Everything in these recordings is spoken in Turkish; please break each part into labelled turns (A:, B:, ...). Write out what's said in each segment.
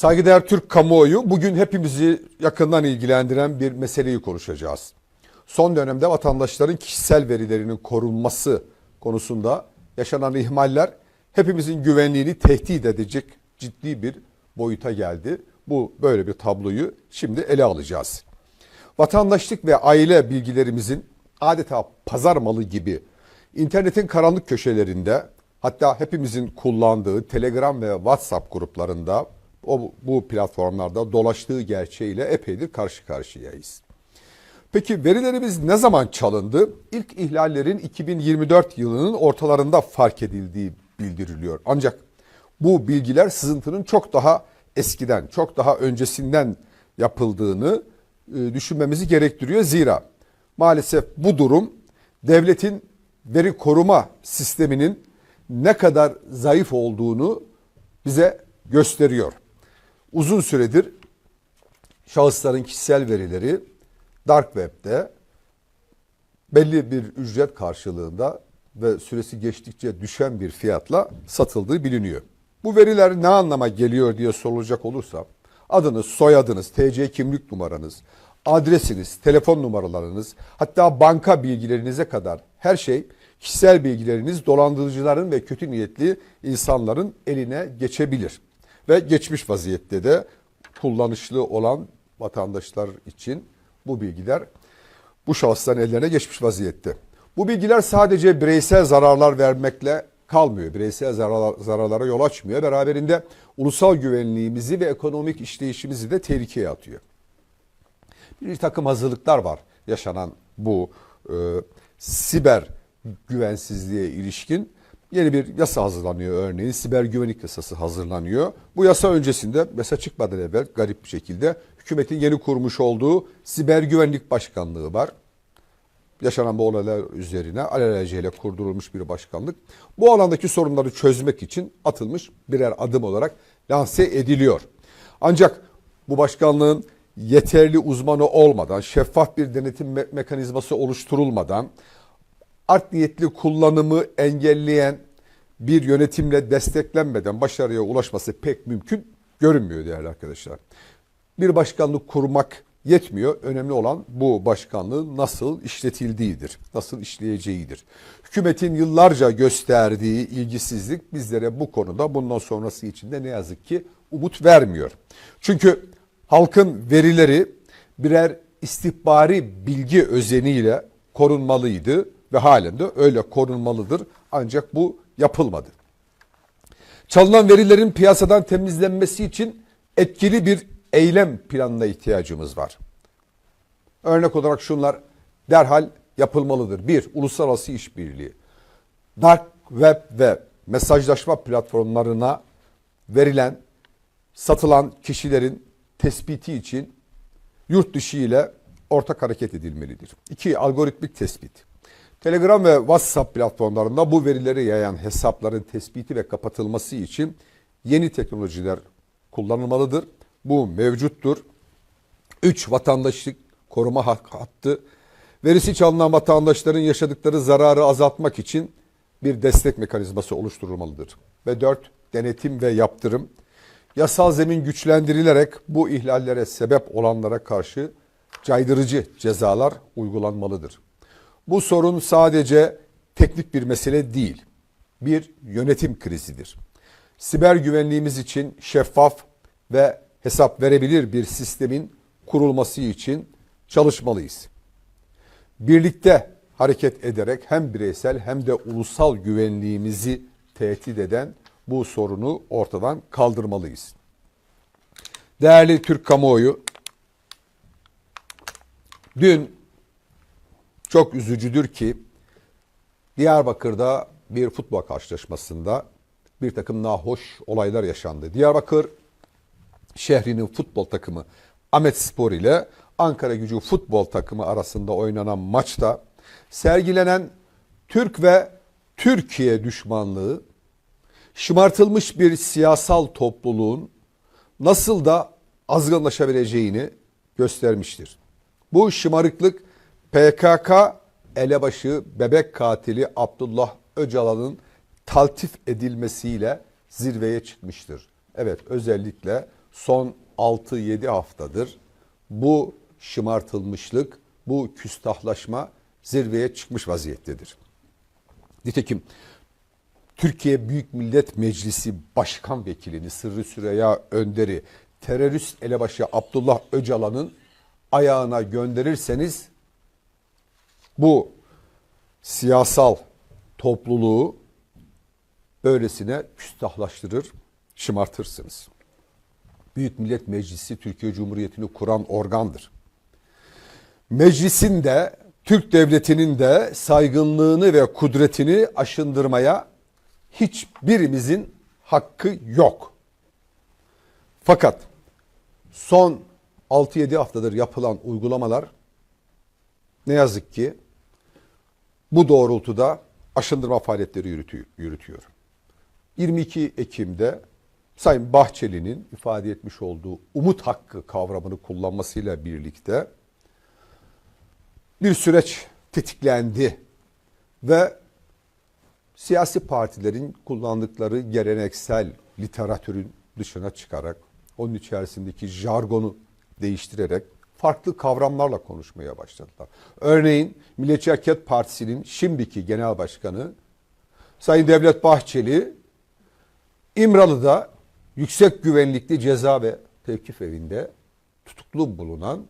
A: Saygıdeğer Türk kamuoyu bugün hepimizi yakından ilgilendiren bir meseleyi konuşacağız. Son dönemde vatandaşların kişisel verilerinin korunması konusunda yaşanan ihmaller hepimizin güvenliğini tehdit edecek ciddi bir boyuta geldi. Bu böyle bir tabloyu şimdi ele alacağız. Vatandaşlık ve aile bilgilerimizin adeta pazar malı gibi internetin karanlık köşelerinde hatta hepimizin kullandığı Telegram ve WhatsApp gruplarında o bu platformlarda dolaştığı gerçeğiyle epeydir karşı karşıyayız. Peki verilerimiz ne zaman çalındı? İlk ihlallerin 2024 yılının ortalarında fark edildiği bildiriliyor. Ancak bu bilgiler sızıntının çok daha eskiden, çok daha öncesinden yapıldığını e, düşünmemizi gerektiriyor. Zira maalesef bu durum devletin veri koruma sisteminin ne kadar zayıf olduğunu bize gösteriyor. Uzun süredir şahısların kişisel verileri dark web'de belli bir ücret karşılığında ve süresi geçtikçe düşen bir fiyatla satıldığı biliniyor. Bu veriler ne anlama geliyor diye sorulacak olursa adınız, soyadınız, TC kimlik numaranız, adresiniz, telefon numaralarınız, hatta banka bilgilerinize kadar her şey kişisel bilgileriniz dolandırıcıların ve kötü niyetli insanların eline geçebilir. Ve geçmiş vaziyette de kullanışlı olan vatandaşlar için bu bilgiler bu şahısların ellerine geçmiş vaziyette. Bu bilgiler sadece bireysel zararlar vermekle kalmıyor. Bireysel zarar, zararlara yol açmıyor. Beraberinde ulusal güvenliğimizi ve ekonomik işleyişimizi de tehlikeye atıyor. Bir takım hazırlıklar var yaşanan bu e, siber güvensizliğe ilişkin. Yeni bir yasa hazırlanıyor örneğin. Siber güvenlik yasası hazırlanıyor. Bu yasa öncesinde yasa çıkmadan evvel garip bir şekilde hükümetin yeni kurmuş olduğu siber güvenlik başkanlığı var. Yaşanan bu olaylar üzerine alelacele kurdurulmuş bir başkanlık. Bu alandaki sorunları çözmek için atılmış birer adım olarak lanse ediliyor. Ancak bu başkanlığın yeterli uzmanı olmadan, şeffaf bir denetim me- mekanizması oluşturulmadan, art niyetli kullanımı engelleyen bir yönetimle desteklenmeden başarıya ulaşması pek mümkün görünmüyor değerli arkadaşlar. Bir başkanlık kurmak yetmiyor. Önemli olan bu başkanlığın nasıl işletildiğidir, nasıl işleyeceğidir. Hükümetin yıllarca gösterdiği ilgisizlik bizlere bu konuda bundan sonrası için de ne yazık ki umut vermiyor. Çünkü halkın verileri birer istihbari bilgi özeniyle korunmalıydı ve halen de öyle korunmalıdır. Ancak bu yapılmadı. Çalınan verilerin piyasadan temizlenmesi için etkili bir eylem planına ihtiyacımız var. Örnek olarak şunlar derhal yapılmalıdır. Bir, uluslararası işbirliği. Dark web ve mesajlaşma platformlarına verilen, satılan kişilerin tespiti için yurt dışı ile ortak hareket edilmelidir. İki, algoritmik tespit. Telegram ve WhatsApp platformlarında bu verileri yayan hesapların tespiti ve kapatılması için yeni teknolojiler kullanılmalıdır. Bu mevcuttur. 3. Vatandaşlık koruma hattı. Verisi çalınan vatandaşların yaşadıkları zararı azaltmak için bir destek mekanizması oluşturulmalıdır. Ve 4. Denetim ve yaptırım. Yasal zemin güçlendirilerek bu ihlallere sebep olanlara karşı caydırıcı cezalar uygulanmalıdır. Bu sorun sadece teknik bir mesele değil, bir yönetim krizidir. Siber güvenliğimiz için şeffaf ve hesap verebilir bir sistemin kurulması için çalışmalıyız. Birlikte hareket ederek hem bireysel hem de ulusal güvenliğimizi tehdit eden bu sorunu ortadan kaldırmalıyız. Değerli Türk kamuoyu, dün çok üzücüdür ki Diyarbakır'da bir futbol karşılaşmasında bir takım nahoş olaylar yaşandı. Diyarbakır şehrinin futbol takımı Ahmet Spor ile Ankara Gücü futbol takımı arasında oynanan maçta sergilenen Türk ve Türkiye düşmanlığı şımartılmış bir siyasal topluluğun nasıl da azgınlaşabileceğini göstermiştir. Bu şımarıklık PKK elebaşı bebek katili Abdullah Öcalan'ın taltif edilmesiyle zirveye çıkmıştır. Evet özellikle son 6-7 haftadır bu şımartılmışlık, bu küstahlaşma zirveye çıkmış vaziyettedir. Nitekim Türkiye Büyük Millet Meclisi Başkan Vekilini Sırrı Süreyya Önder'i terörist elebaşı Abdullah Öcalan'ın ayağına gönderirseniz bu siyasal topluluğu böylesine küstahlaştırır, şımartırsınız. Büyük Millet Meclisi Türkiye Cumhuriyeti'ni kuran organdır. Meclisin de Türk Devleti'nin de saygınlığını ve kudretini aşındırmaya hiçbirimizin hakkı yok. Fakat son 6-7 haftadır yapılan uygulamalar ne yazık ki bu doğrultuda aşındırma faaliyetleri yürütüyor. yürütüyor. 22 Ekim'de Sayın Bahçeli'nin ifade etmiş olduğu umut hakkı kavramını kullanmasıyla birlikte bir süreç tetiklendi ve siyasi partilerin kullandıkları geleneksel literatürün dışına çıkarak onun içerisindeki jargonu değiştirerek farklı kavramlarla konuşmaya başladılar. Örneğin Milliyetçi Hareket Partisi'nin şimdiki genel başkanı Sayın Devlet Bahçeli İmralı'da yüksek güvenlikli ceza ve tevkif evinde tutuklu bulunan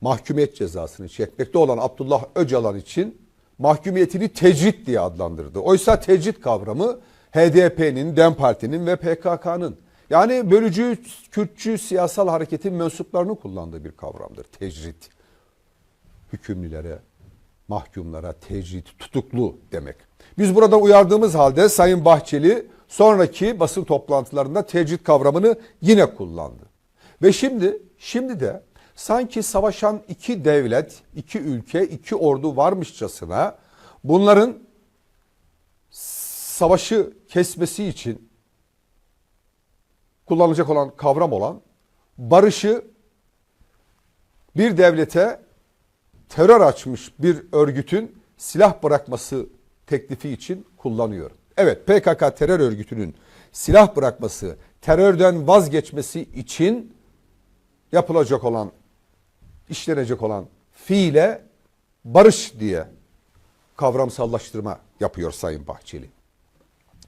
A: mahkumiyet cezasını çekmekte olan Abdullah Öcalan için mahkumiyetini tecrit diye adlandırdı. Oysa tecrit kavramı HDP'nin, DEM Parti'nin ve PKK'nın yani bölücü, Kürtçü siyasal hareketin mensuplarını kullandığı bir kavramdır. Tecrit. Hükümlülere, mahkumlara tecrit, tutuklu demek. Biz burada uyardığımız halde Sayın Bahçeli sonraki basın toplantılarında tecrit kavramını yine kullandı. Ve şimdi, şimdi de sanki savaşan iki devlet, iki ülke, iki ordu varmışçasına bunların savaşı kesmesi için kullanılacak olan kavram olan barışı bir devlete terör açmış bir örgütün silah bırakması teklifi için kullanıyor. Evet PKK terör örgütünün silah bırakması, terörden vazgeçmesi için yapılacak olan, işlenecek olan fiile barış diye kavramsallaştırma yapıyor Sayın Bahçeli.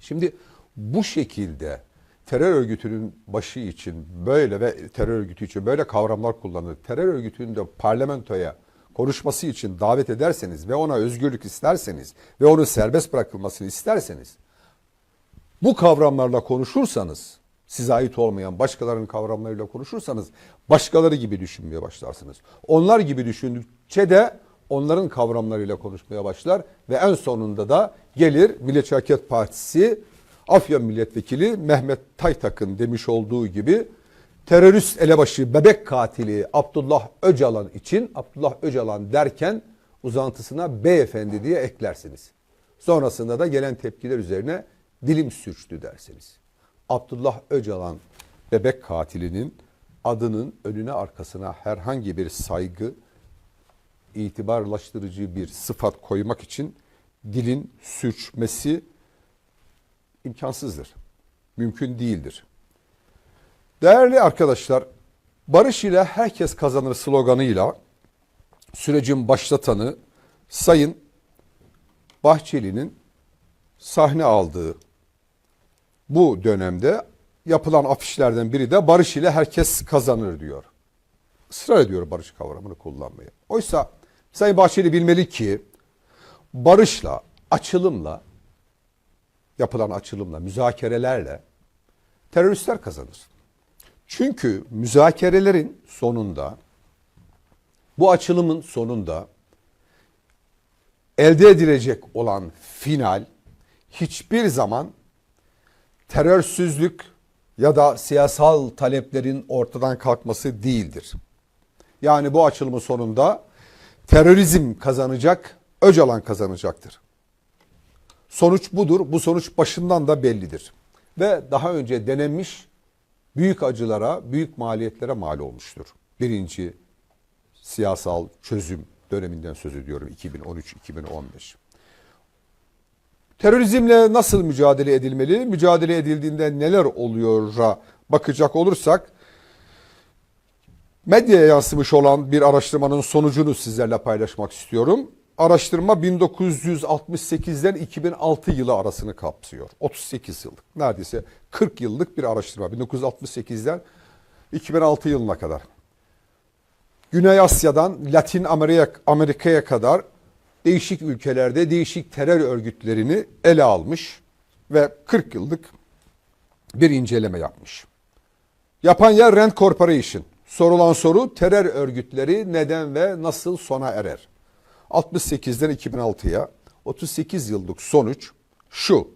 A: Şimdi bu şekilde terör örgütünün başı için böyle ve terör örgütü için böyle kavramlar kullanılır. Terör örgütünün de parlamentoya konuşması için davet ederseniz ve ona özgürlük isterseniz ve onun serbest bırakılmasını isterseniz bu kavramlarla konuşursanız size ait olmayan başkalarının kavramlarıyla konuşursanız başkaları gibi düşünmeye başlarsınız. Onlar gibi düşündükçe de onların kavramlarıyla konuşmaya başlar ve en sonunda da gelir Milliyetçi Hareket Partisi Afyon Milletvekili Mehmet Taytak'ın demiş olduğu gibi terörist elebaşı bebek katili Abdullah Öcalan için Abdullah Öcalan derken uzantısına beyefendi diye eklersiniz. Sonrasında da gelen tepkiler üzerine dilim sürçtü dersiniz. Abdullah Öcalan bebek katilinin adının önüne arkasına herhangi bir saygı, itibarlaştırıcı bir sıfat koymak için dilin sürçmesi imkansızdır. Mümkün değildir. Değerli arkadaşlar, barış ile herkes kazanır sloganıyla sürecin başlatanı Sayın Bahçeli'nin sahne aldığı bu dönemde yapılan afişlerden biri de barış ile herkes kazanır diyor. Israr ediyor barış kavramını kullanmaya. Oysa Sayın Bahçeli bilmeli ki barışla, açılımla, yapılan açılımla, müzakerelerle teröristler kazanır. Çünkü müzakerelerin sonunda, bu açılımın sonunda elde edilecek olan final hiçbir zaman terörsüzlük ya da siyasal taleplerin ortadan kalkması değildir. Yani bu açılımın sonunda terörizm kazanacak, Öcalan kazanacaktır. Sonuç budur. Bu sonuç başından da bellidir. Ve daha önce denenmiş büyük acılara, büyük maliyetlere mal olmuştur. Birinci siyasal çözüm döneminden söz ediyorum 2013-2015. Terörizmle nasıl mücadele edilmeli? Mücadele edildiğinde neler oluyor'a bakacak olursak Medyaya yansımış olan bir araştırmanın sonucunu sizlerle paylaşmak istiyorum. Araştırma 1968'den 2006 yılı arasını kapsıyor. 38 yıllık, neredeyse 40 yıllık bir araştırma. 1968'den 2006 yılına kadar. Güney Asya'dan Latin Amerika- Amerika'ya kadar değişik ülkelerde değişik terör örgütlerini ele almış ve 40 yıllık bir inceleme yapmış. Yapan yer Rand Corporation. Sorulan soru terör örgütleri neden ve nasıl sona erer? 68'den 2006'ya 38 yıllık sonuç şu.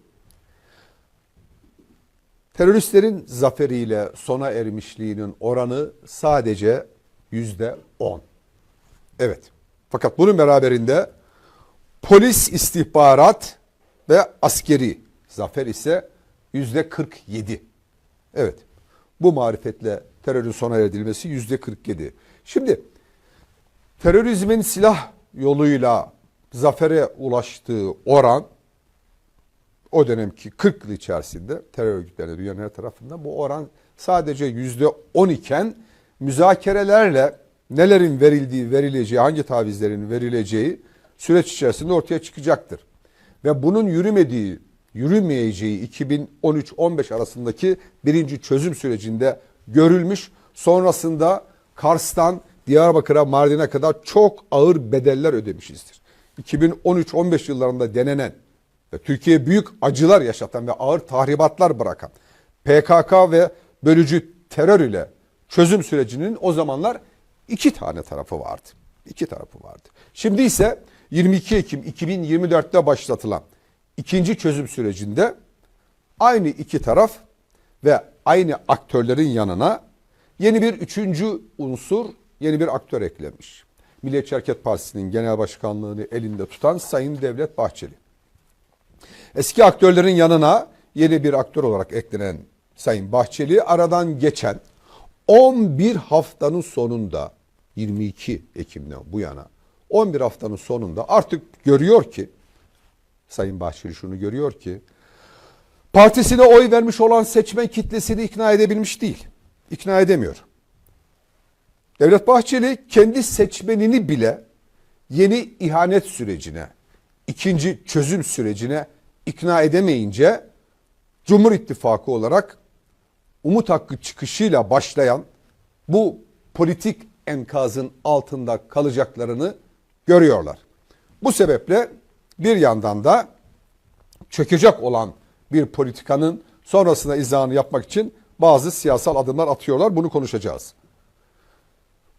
A: Teröristlerin zaferiyle sona ermişliğinin oranı sadece yüzde 10. Evet. Fakat bunun beraberinde polis istihbarat ve askeri zafer ise yüzde 47. Evet. Bu marifetle terörün sona erdirilmesi yüzde 47. Şimdi terörizmin silah yoluyla zafere ulaştığı oran o dönemki 40 yıl içerisinde terör örgütlerinde dünyanın her tarafında bu oran sadece yüzde 10 iken müzakerelerle nelerin verildiği, verileceği, hangi tavizlerin verileceği süreç içerisinde ortaya çıkacaktır. Ve bunun yürümediği, yürümeyeceği 2013-15 arasındaki birinci çözüm sürecinde görülmüş. Sonrasında Kars'tan Diyarbakır'a, Mardin'e kadar çok ağır bedeller ödemişizdir. 2013-15 yıllarında denenen ve Türkiye'ye büyük acılar yaşatan ve ağır tahribatlar bırakan PKK ve bölücü terör ile çözüm sürecinin o zamanlar iki tane tarafı vardı. İki tarafı vardı. Şimdi ise 22 Ekim 2024'te başlatılan ikinci çözüm sürecinde aynı iki taraf ve aynı aktörlerin yanına yeni bir üçüncü unsur, yeni bir aktör eklenmiş. Milliyetçi Hareket Partisi'nin genel başkanlığını elinde tutan Sayın Devlet Bahçeli. Eski aktörlerin yanına yeni bir aktör olarak eklenen Sayın Bahçeli aradan geçen 11 haftanın sonunda 22 Ekim'den bu yana 11 haftanın sonunda artık görüyor ki Sayın Bahçeli şunu görüyor ki partisine oy vermiş olan seçmen kitlesini ikna edebilmiş değil. İkna edemiyor. Devlet Bahçeli kendi seçmenini bile yeni ihanet sürecine, ikinci çözüm sürecine ikna edemeyince Cumhur İttifakı olarak umut hakkı çıkışıyla başlayan bu politik enkazın altında kalacaklarını görüyorlar. Bu sebeple bir yandan da çökecek olan bir politikanın sonrasında izahını yapmak için bazı siyasal adımlar atıyorlar. Bunu konuşacağız.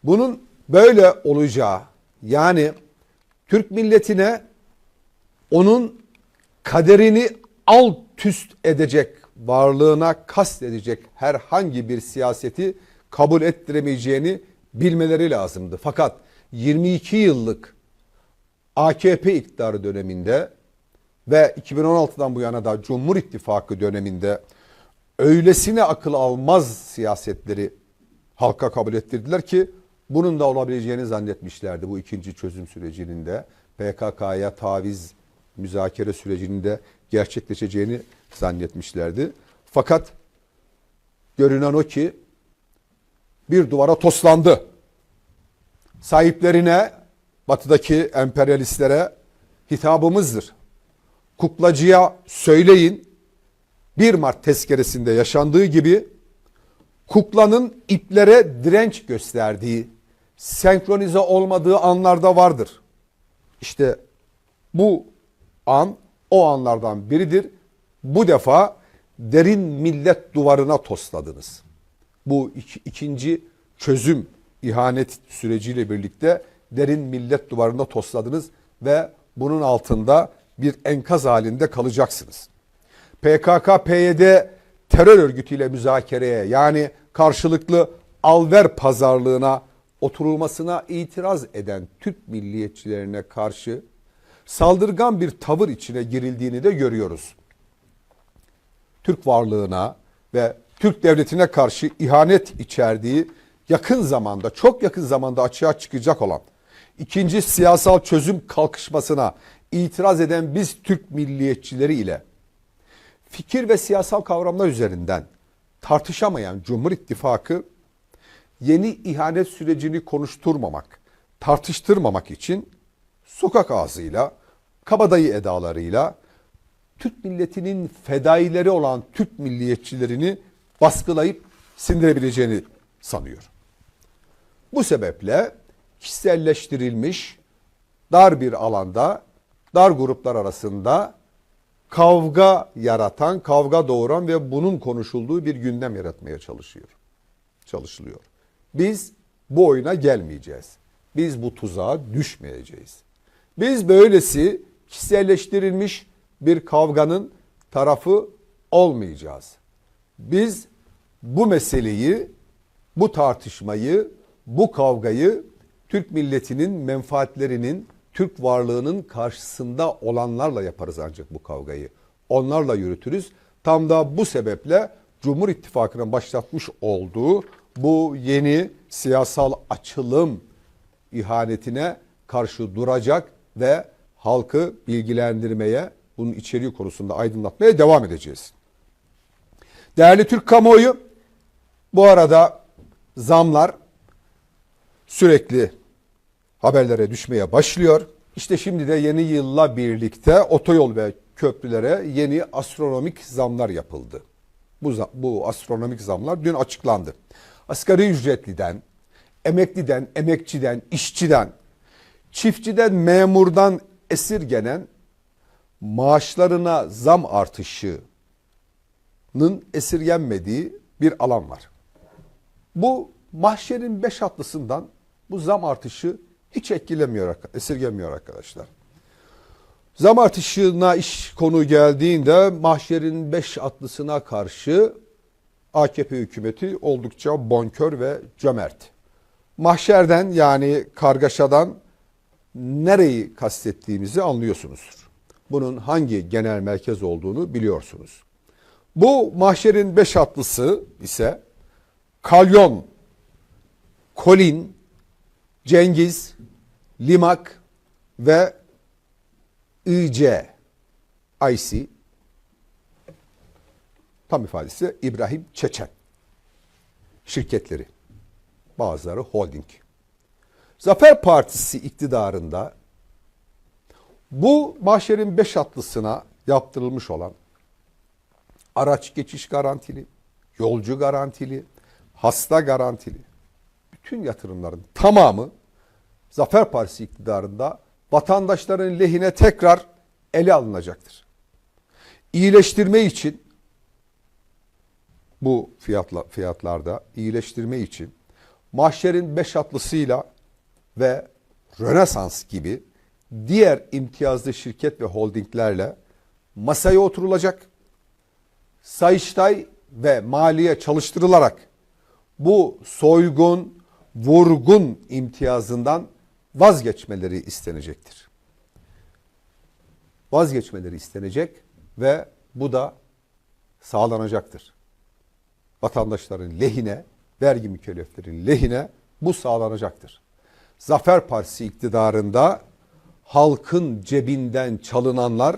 A: Bunun böyle olacağı yani Türk milletine onun kaderini alt üst edecek, varlığına kast edecek herhangi bir siyaseti kabul ettiremeyeceğini bilmeleri lazımdı. Fakat 22 yıllık AKP iktidarı döneminde ve 2016'dan bu yana da Cumhur İttifakı döneminde öylesine akıl almaz siyasetleri halka kabul ettirdiler ki bunun da olabileceğini zannetmişlerdi bu ikinci çözüm sürecinin de PKK'ya taviz müzakere sürecinin de gerçekleşeceğini zannetmişlerdi. Fakat görünen o ki bir duvara toslandı. Sahiplerine, batıdaki emperyalistlere hitabımızdır. Kuklacıya söyleyin 1 Mart tezkeresinde yaşandığı gibi kuklanın iplere direnç gösterdiği, senkronize olmadığı anlarda vardır. İşte bu an o anlardan biridir. Bu defa derin millet duvarına tosladınız. Bu iki, ikinci çözüm ihanet süreciyle birlikte derin millet duvarına tosladınız ve bunun altında bir enkaz halinde kalacaksınız. PKK, PYD terör örgütüyle müzakereye yani karşılıklı alver pazarlığına oturulmasına itiraz eden Türk milliyetçilerine karşı saldırgan bir tavır içine girildiğini de görüyoruz. Türk varlığına ve Türk devletine karşı ihanet içerdiği yakın zamanda, çok yakın zamanda açığa çıkacak olan ikinci siyasal çözüm kalkışmasına itiraz eden biz Türk milliyetçileri ile fikir ve siyasal kavramlar üzerinden tartışamayan Cumhur İttifakı yeni ihanet sürecini konuşturmamak, tartıştırmamak için sokak ağzıyla, kabadayı edalarıyla Türk milletinin fedaileri olan Türk milliyetçilerini baskılayıp sindirebileceğini sanıyor. Bu sebeple kişiselleştirilmiş dar bir alanda, dar gruplar arasında kavga yaratan, kavga doğuran ve bunun konuşulduğu bir gündem yaratmaya çalışıyor. Çalışılıyor. Biz bu oyuna gelmeyeceğiz. Biz bu tuzağa düşmeyeceğiz. Biz böylesi kişiselleştirilmiş bir kavganın tarafı olmayacağız. Biz bu meseleyi, bu tartışmayı, bu kavgayı Türk milletinin menfaatlerinin, Türk varlığının karşısında olanlarla yaparız ancak bu kavgayı. Onlarla yürütürüz. Tam da bu sebeple Cumhur İttifakı'nın başlatmış olduğu bu yeni siyasal açılım ihanetine karşı duracak ve halkı bilgilendirmeye, bunun içeriği konusunda aydınlatmaya devam edeceğiz. Değerli Türk kamuoyu, bu arada zamlar sürekli haberlere düşmeye başlıyor. İşte şimdi de yeni yılla birlikte otoyol ve köprülere yeni astronomik zamlar yapıldı. Bu, bu astronomik zamlar dün açıklandı. Asgari ücretliden, emekliden, emekçiden, işçiden, çiftçiden, memurdan esirgenen maaşlarına zam artışının esirgenmediği bir alan var. Bu mahşerin beş atlısından bu zam artışı hiç etkilemiyor, esirgemiyor arkadaşlar. Zam artışına iş konu geldiğinde mahşerin beş atlısına karşı AKP hükümeti oldukça bonkör ve cömert. Mahşerden yani kargaşadan nereyi kastettiğimizi anlıyorsunuzdur. Bunun hangi genel merkez olduğunu biliyorsunuz. Bu mahşerin beş atlısı ise Kalyon, Kolin, Cengiz, Limak ve İC, IC, tam ifadesi İbrahim Çeçen şirketleri. Bazıları holding. Zafer Partisi iktidarında bu mahşerin beş atlısına yaptırılmış olan araç geçiş garantili, yolcu garantili, hasta garantili bütün yatırımların tamamı Zafer Partisi iktidarında vatandaşların lehine tekrar ele alınacaktır. İyileştirme için bu fiyatla, fiyatlarda iyileştirme için mahşerin beş atlısıyla ve Rönesans gibi diğer imtiyazlı şirket ve holdinglerle masaya oturulacak. Sayıştay ve maliye çalıştırılarak bu soygun, vurgun imtiyazından vazgeçmeleri istenecektir. Vazgeçmeleri istenecek ve bu da sağlanacaktır. Vatandaşların lehine, vergi mükelleflerin lehine bu sağlanacaktır. Zafer Partisi iktidarında halkın cebinden çalınanlar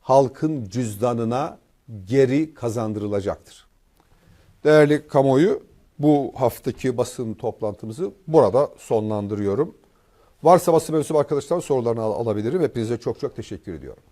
A: halkın cüzdanına geri kazandırılacaktır. Değerli kamuoyu bu haftaki basın toplantımızı burada sonlandırıyorum. Varsa basın mensubu arkadaşlar sorularını al- alabilirim. Hepinize çok çok teşekkür ediyorum.